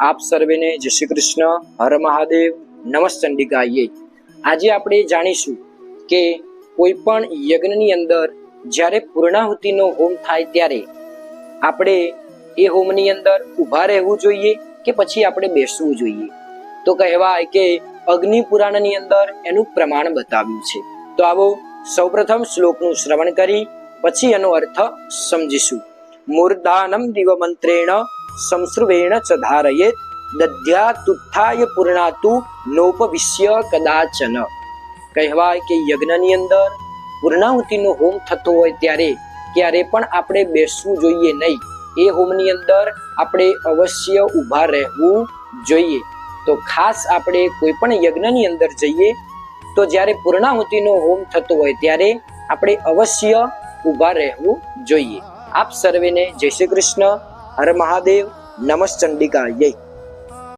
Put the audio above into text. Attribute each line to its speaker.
Speaker 1: આપ સર્વેને જય શ્રી કૃષ્ણ. હર મહાદેવ. નમસ્ આજે આપણે જાણીશું કે કોઈ પણ યજ્ઞની અંદર જ્યારે પૂર્ણાહુતિનો હોમ થાય ત્યારે આપણે એ હોમની અંદર ઊભા રહેવું જોઈએ કે પછી આપણે બેસવું જોઈએ? તો કહેવાય કે અગ્નિ પુરાણની અંદર એનું પ્રમાણ બતાવ્યું છે. તો આવો સૌપ્રથમ શ્લોકનું શ્રવણ કરી, પછી એનો અર્થ સમજીશું. મૂર્ધાનમ દિવમંત્રેણ સંસ્રુવેણ ચ ધારયેત દધ્યાતુત્થાય પૂર્ણાતુ નોપવિષ્ય કદાચન કહેવાય કે યજ્ઞની અંદર પૂર્ણાહુતિનો હોમ થતો હોય ત્યારે ક્યારે પણ આપણે બેસવું જોઈએ નહીં એ હોમની અંદર આપણે અવશ્ય ઊભા રહેવું જોઈએ તો ખાસ આપણે કોઈ પણ યજ્ઞની અંદર જઈએ તો જ્યારે પૂર્ણાહુતિનો હોમ થતો હોય ત્યારે આપણે અવશ્ય ઊભા રહેવું જોઈએ આપ સર્વેને જય શ્રી કૃષ્ણ હર મહાદેવ નમસ્ ચંડિકા જય